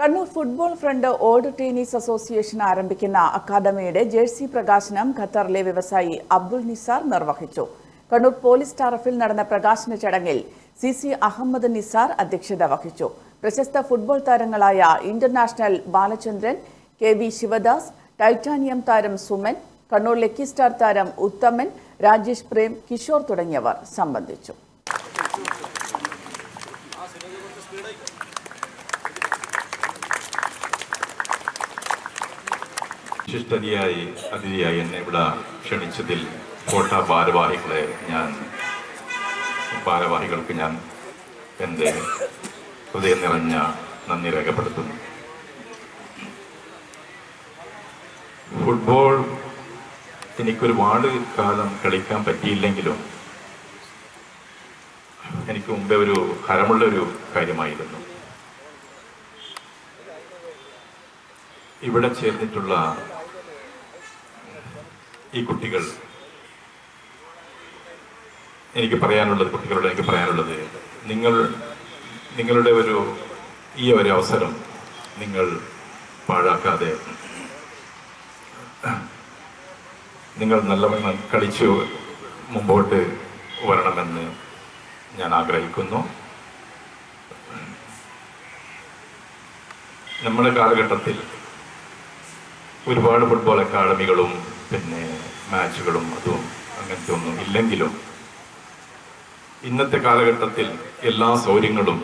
Kannur football friend old tennis association ആരംഭിക്കുന്ന അക്കാദമിയുടെ jersey പ്രകാശനം ഖത്തറിലെ വ്യവസായി അബ്ദുൾ നിസാർ നിർവഹിച്ചു. കണ്ണൂർ പോലീസ് ടറഫിൽ നടന്ന പ്രകാശന ചടങ്ങിൽ സി സി അഹമ്മദ് നിസാർ അധ്യക്ഷത വഹിച്ചു. പ്രശസ്ത ഫുട്ബോൾ താരങ്ങളായ international Balachandran K V Sivadas titanium താരം സുമൻ കണ്ണൂർ ലക്കി സ്റ്റാർ താരം ഉത്തമൻ രാജേഷ് പ്രേം കിഷോർ തുടങ്ങിയവർ സംബന്ധിച്ചു. വിശിഷ്ടതിയായി അതിഥിയായി എന്നെ ഇവിടെ ക്ഷണിച്ചതിൽ കോട്ട ഭാരവാഹികളെ ഞാൻ ഭാരവാഹികൾക്ക് ഞാൻ എന്റെ ഹൃദയം നിറഞ്ഞ നന്ദി രേഖപ്പെടുത്തുന്നു. ഫുട്ബോൾ എനിക്കൊരുപാട് കാലം കളിക്കാൻ പറ്റിയില്ലെങ്കിലും എനിക്ക് മുമ്പേ ഒരു ഹരമുള്ളൊരു കാര്യമായിരുന്നു. ഇവിടെ ചേർന്നിട്ടുള്ള ഈ കുട്ടികൾ. എനിക്ക് പറയാനുള്ളത് കുട്ടികളോട് എനിക്ക് പറയാനുള്ളത് നിങ്ങൾ നിങ്ങളുടെ ഒരു ഈ ഒരു അവസരം നിങ്ങൾ പാഴാക്കാതെ നിങ്ങൾ നല്ലവണ്ണം കളിച്ചു മുമ്പോട്ട് വരണമെന്ന് ഞാൻ ആഗ്രഹിക്കുന്നു. നമ്മുടെ കാലഘട്ടത്തിൽ ഒരുപാട് ഫുട്ബോൾ അക്കാഡമികളും പിന്നെ മാച്ചുകളും അതും അങ്ങനത്തെ ഒന്നും ഇല്ലെങ്കിലും ഇന്നത്തെ കാലഘട്ടത്തിൽ എല്ലാ സൗകര്യങ്ങളും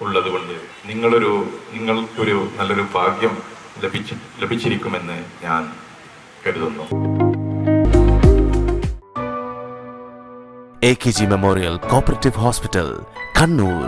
ഉള്ളതുകൊണ്ട് നിങ്ങളൊരു നിങ്ങൾക്കൊരു നല്ലൊരു ഭാഗ്യം ലഭിച്ചു ലഭിച്ചിരിക്കുമെന്ന് ഞാൻ കരുതുന്നു. A K G memorial cooperative hospital Kannur